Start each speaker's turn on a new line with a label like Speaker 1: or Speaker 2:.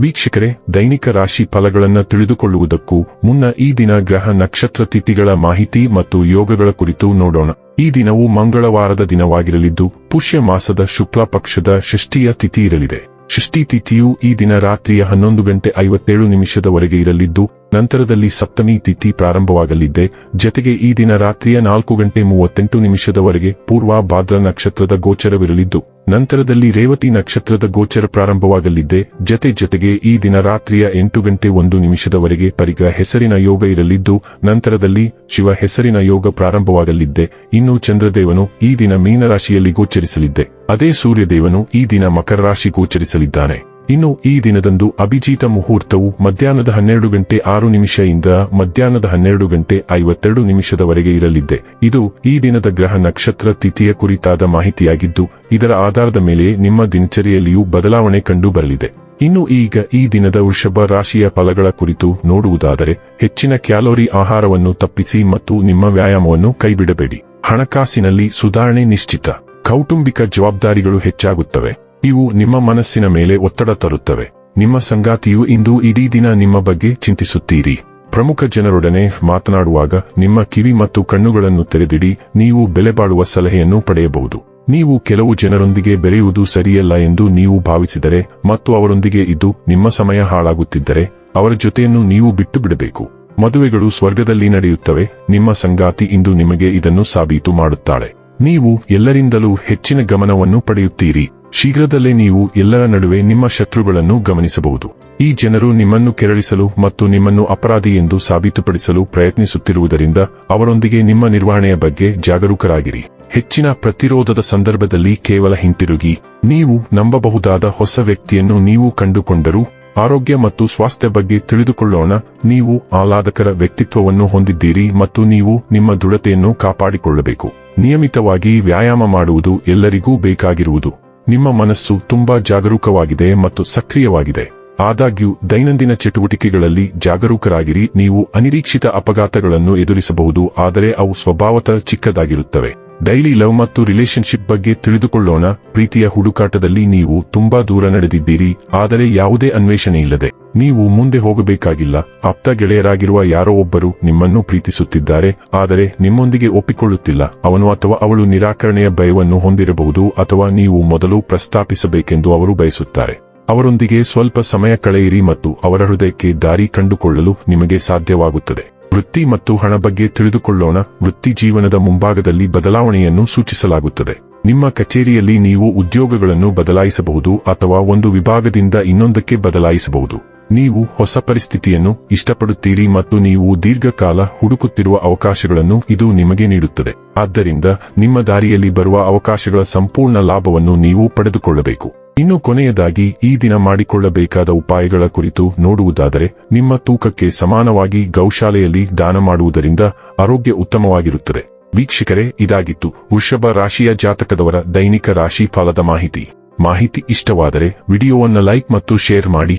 Speaker 1: ವೀಕ್ಷಕರೇ, ದೈನಿಕ ರಾಶಿ ಫಲಗಳನ್ನು ತಿಳಿದುಕೊಳ್ಳುವುದಕ್ಕೂ ಮುನ್ನ ಈ ದಿನ ಗ್ರಹ ನಕ್ಷತ್ರ ತಿಥಿಗಳ ಮಾಹಿತಿ ಮತ್ತು ಯೋಗಗಳ ಕುರಿತು ನೋಡೋಣ. ಈ ದಿನವು ಮಂಗಳವಾರದ ದಿನವಾಗಿರಲಿದ್ದು, ಪುಷ್ಯ ಮಾಸದ ಶುಕ್ಲ ಪಕ್ಷದ ಷಷ್ಠಿಯ ತಿಥಿ ಇರಲಿದೆ. ಷಷ್ಠಿ ತಿಥಿಯು ಈ ದಿನ ರಾತ್ರಿಯ ಹನ್ನೊಂದು ಗಂಟೆ ಐವತ್ತೇಳು ನಿಮಿಷದವರೆಗೆ ಇರಲಿದ್ದು ನಂತರದಲ್ಲಿ ಸಪ್ತಮಿ ತಿಥಿ ಪ್ರಾರಂಭವಾಗಲಿದ್ದೆ ಜತೆಗೆ ಈ ದಿನ ರಾತ್ರಿಯ ನಾಲ್ಕು ಗಂಟೆ ಮೂವತ್ತೆಂಟು ನಿಮಿಷದವರೆಗೆ ಪೂರ್ವ ಭಾದ್ರ ನಕ್ಷತ್ರದ ಗೋಚರವಿರಲಿದ್ದು, ನಂತರದಲ್ಲಿ ರೇವತಿ ನಕ್ಷತ್ರದ ಗೋಚರ ಪ್ರಾರಂಭವಾಗಲಿದ್ದೆ ಜತೆ ಜತೆಗೆ ಈ ದಿನ ರಾತ್ರಿಯ ಎಂಟು ಗಂಟೆ ಒಂದು ನಿಮಿಷದವರೆಗೆ ಪರಿಗ ಹೆಸರಿನ ಯೋಗ ಇರಲಿದ್ದು, ನಂತರದಲ್ಲಿ ಶಿವ ಹೆಸರಿನ ಯೋಗ ಪ್ರಾರಂಭವಾಗಲಿದ್ದೆ ಇನ್ನು ಚಂದ್ರದೇವನು ಈ ದಿನ ಮೀನರಾಶಿಯಲ್ಲಿ ಗೋಚರಿಸಲಿದ್ದೆ ಅದೇ ಸೂರ್ಯದೇವನು ಈ ದಿನ ಮಕರ ರಾಶಿ ಗೋಚರಿಸಲಿದ್ದಾನೆ. ಇನ್ನು ಈ ದಿನದಂದು ಅಭಿಜಿತ ಮುಹೂರ್ತವು ಮಧ್ಯಾಹ್ನದ ಹನ್ನೆರಡು ಗಂಟೆ ಆರು ನಿಮಿಷದಿಂದ ಮಧ್ಯಾಹ್ನದ ಹನ್ನೆರಡು ಗಂಟೆ ಐವತ್ತೆರಡು ನಿಮಿಷದವರೆಗೆ ಇರಲಿದೆ ಇದು ಈ ದಿನದ ಗ್ರಹ ನಕ್ಷತ್ರ ತಿಥಿಯ ಕುರಿತಾದ ಮಾಹಿತಿಯಾಗಿದ್ದು, ಇದರ ಆಧಾರದ ಮೇಲೆ ನಿಮ್ಮ ದಿನಚರಿಯಲ್ಲಿಯೂ ಬದಲಾವಣೆ ಕಂಡು ಬರಲಿದೆ. ಇನ್ನು ಈಗ ಈ ದಿನದ ವೃಷಭ ರಾಶಿಯ ಫಲಗಳ ಕುರಿತು ನೋಡುವುದಾದರೆ, ಹೆಚ್ಚಿನ ಕ್ಯಾಲೋರಿ ಆಹಾರವನ್ನು ತಪ್ಪಿಸಿ ಮತ್ತು ನಿಮ್ಮ ವ್ಯಾಯಾಮವನ್ನು ಕೈಬಿಡಬೇಡಿ. ಹಣಕಾಸಿನಲ್ಲಿ ಸುಧಾರಣೆ ನಿಶ್ಚಿತ. ಕೌಟುಂಬಿಕ ಜವಾಬ್ದಾರಿಗಳು ಹೆಚ್ಚಾಗುತ್ತವೆ. ಇವು ನಿಮ್ಮ ಮನಸ್ಸಿನ ಮೇಲೆ ಒತ್ತಡ ತರುತ್ತವೆ. ನಿಮ್ಮ ಸಂಗಾತಿಯು ಇಂದು ಇಡೀ ದಿನ ನಿಮ್ಮ ಬಗ್ಗೆ ಚಿಂತಿಸುತ್ತೀರಿ. ಪ್ರಮುಖ ಜನರೊಡನೆ ಮಾತನಾಡುವಾಗ ನಿಮ್ಮ ಕಿವಿ ಮತ್ತು ಕಣ್ಣುಗಳನ್ನು ತೆರೆದಿಡಿ, ನೀವು ಬೆಲೆಬಾಳುವ ಸಲಹೆಯನ್ನು ಪಡೆಯಬಹುದು. ನೀವು ಕೆಲವು ಜನರೊಂದಿಗೆ ಬೆರೆಯುವುದು ಸರಿಯಲ್ಲ ಎಂದು ನೀವು ಭಾವಿಸಿದರೆ ಮತ್ತು ಅವರೊಂದಿಗೆ ಇದ್ದು ನಿಮ್ಮ ಸಮಯ ಹಾಳಾಗುತ್ತಿದ್ದರೆ, ಅವರ ಜೊತೆಯನ್ನು ನೀವು ಬಿಟ್ಟು ಬಿಡಬೇಕು ಮದುವೆಗಳು ಸ್ವರ್ಗದಲ್ಲಿ ನಡೆಯುತ್ತವೆ, ನಿಮ್ಮ ಸಂಗಾತಿ ಇಂದು ನಿಮಗೆ ಇದನ್ನು ಸಾಬೀತು ಮಾಡುತ್ತಾಳೆ. ನೀವು ಎಲ್ಲರಿಂದಲೂ ಹೆಚ್ಚಿನ ಗಮನವನ್ನು ಪಡೆಯುತ್ತೀರಿ. ಶೀಘ್ರದಲ್ಲೇ ನೀವು ಎಲ್ಲರ ನಡುವೆ ನಿಮ್ಮ ಶತ್ರುಗಳನ್ನು ಗಮನಿಸಬಹುದು. ಈ ಜನರು ನಿಮ್ಮನ್ನು ಕೆರಳಿಸಲು ಮತ್ತು ನಿಮ್ಮನ್ನು ಅಪರಾಧಿ ಎಂದು ಸಾಬೀತುಪಡಿಸಲು ಪ್ರಯತ್ನಿಸುತ್ತಿರುವುದರಿಂದ ಅವರೊಂದಿಗೆ ನಿಮ್ಮ ನಿರ್ವಹಣೆಯ ಬಗ್ಗೆ ಜಾಗರೂಕರಾಗಿರಿ. ಹೆಚ್ಚಿನ ಪ್ರತಿರೋಧದ ಸಂದರ್ಭದಲ್ಲಿ ಕೇವಲ ಹಿಂತಿರುಗಿ. ನೀವು ನಂಬಬಹುದಾದ ಹೊಸ ವ್ಯಕ್ತಿಯನ್ನು ನೀವು ಕಂಡುಕೊಂಡರೂ ಆರೋಗ್ಯ ಮತ್ತು ಸ್ವಾಸ್ಥ್ಯ ಬಗ್ಗೆ ತಿಳಿದುಕೊಳ್ಳೋಣ. ನೀವು ಆಹ್ಲಾದಕರ ವ್ಯಕ್ತಿತ್ವವನ್ನು ಹೊಂದಿದ್ದೀರಿ ಮತ್ತು ನೀವು ನಿಮ್ಮ ದೃಢತೆಯನ್ನು ಕಾಪಾಡಿಕೊಳ್ಳಬೇಕು. ನಿಯಮಿತವಾಗಿ ವ್ಯಾಯಾಮ ಮಾಡುವುದು ಎಲ್ಲರಿಗೂ ಬೇಕಾಗಿರುವುದು. ನಿಮ್ಮ ಮನಸ್ಸು ತುಂಬಾ ಜಾಗರೂಕವಾಗಿದೆ ಮತ್ತು ಸಕ್ರಿಯವಾಗಿದೆ. ಆದಾಗ್ಯೂ, ದೈನಂದಿನ ಚಟುವಟಿಕೆಗಳಲ್ಲಿ ಜಾಗರೂಕರಾಗಿರಿ, ನೀವು ಅನಿರೀಕ್ಷಿತ ಅಪಘಾತಗಳನ್ನು ಎದುರಿಸಬಹುದು, ಆದರೆ ಅವು ಸ್ವಭಾವತ ಚಿಕ್ಕದಾಗಿರುತ್ತವೆ. ಡೈಲಿ ಲವ್ ಮತ್ತು ರಿಲೇಶನ್ಶಿಪ್ ಬಗ್ಗೆ ತಿಳಿದುಕೊಳ್ಳೋಣ, ಪ್ರೀತಿಯ ಹುಡುಕಾಟದಲ್ಲಿ ನೀವು ತುಂಬಾ ದೂರ ನಡೆದಿದ್ದೀರಿ, ಆದರೆ ಯಾವುದೇ ಅನ್ವೇಷಣೆ ಇಲ್ಲದೆ ನೀವು ಮುಂದೆ ಹೋಗಬೇಕಾಗಿಲ್ಲ. ಆಪ್ತ ಗೆಳೆಯರಾಗಿರುವ ಯಾರೋ ಒಬ್ಬರು ನಿಮ್ಮನ್ನು ಪ್ರೀತಿಸುತ್ತಿದ್ದಾರೆ, ಆದರೆ ನಿಮ್ಮೊಂದಿಗೆ ಒಪ್ಪಿಕೊಳ್ಳುತ್ತಿಲ್ಲ. ಅವನು ಅಥವಾ ಅವಳು ನಿರಾಕರಣೆಯ ಭಯವನ್ನು ಹೊಂದಿರಬಹುದು ಅಥವಾ ನೀವು ಮೊದಲು ಪ್ರಸ್ತಾಪಿಸಬೇಕೆಂದು ಅವರು ಬಯಸುತ್ತಾರೆ. ಅವರೊಂದಿಗೆ ಸ್ವಲ್ಪ ಸಮಯ ಕಳೆಯಿರಿ ಮತ್ತು ಅವರ ಹೃದಯಕ್ಕೆ ದಾರಿ ಕಂಡುಕೊಳ್ಳಲು ನಿಮಗೆ ಸಾಧ್ಯವಾಗುತ್ತದೆ. ವೃತ್ತಿ ಮತ್ತು ಹಣ ಬಗ್ಗೆ ತಿಳಿದುಕೊಳ್ಳೋಣ. ವೃತ್ತಿ ಜೀವನದ ಮುಂಭಾಗದಲ್ಲಿ ಬದಲಾವಣೆಯನ್ನು ಸೂಚಿಸಲಾಗುತ್ತದೆ. ನಿಮ್ಮ ಕಚೇರಿಯಲ್ಲಿ ನೀವು ಉದ್ಯೋಗಗಳನ್ನು ಬದಲಾಯಿಸಬಹುದು ಅಥವಾ ಒಂದು ವಿಭಾಗದಿಂದ ಇನ್ನೊಂದಕ್ಕೆ ಬದಲಾಯಿಸಬಹುದು. ನೀವು ಹೊಸ ಪರಿಸ್ಥಿತಿಯನ್ನು ಇಷ್ಟಪಡುತ್ತೀರಿ ಮತ್ತು ನೀವು ದೀರ್ಘಕಾಲ ಹುಡುಕುತ್ತಿರುವ ಅವಕಾಶಗಳನ್ನು ಇದು ನಿಮಗೆ ನೀಡುತ್ತದೆ. ಆದ್ದರಿಂದ ನಿಮ್ಮ ದಾರಿಯಲ್ಲಿ ಬರುವ ಅವಕಾಶಗಳ ಸಂಪೂರ್ಣ ಲಾಭವನ್ನು ನೀವು ಪಡೆದುಕೊಳ್ಳಬೇಕು. ಇನ್ನು ಕೊನೆಯದಾಗಿ, ಈ ದಿನ ಮಾಡಿಕೊಳ್ಳಬೇಕಾದ ಉಪಾಯಗಳ ಕುರಿತು ನೋಡುವುದಾದರೆ, ನಿಮ್ಮ ತೂಕಕ್ಕೆ ಸಮಾನವಾಗಿ ಗೌಶಾಲೆಯಲ್ಲಿ ದಾನ ಮಾಡುವುದರಿಂದ ಆರೋಗ್ಯ ಉತ್ತಮವಾಗಿರುತ್ತದೆ. ವೀಕ್ಷಕರೇ, ಇದಾಗಿತ್ತು ವೃಷಭ ರಾಶಿಯ ಜಾತಕದವರ ದೈನಿಕ ರಾಶಿ ಫಲದ ಮಾಹಿತಿ. ಮಾಹಿತಿ ಇಷ್ಟವಾದರೆ, ವಿಡಿಯೋವನ್ನು ಲೈಕ್ ಮತ್ತು ಶೇರ್ ಮಾಡಿ.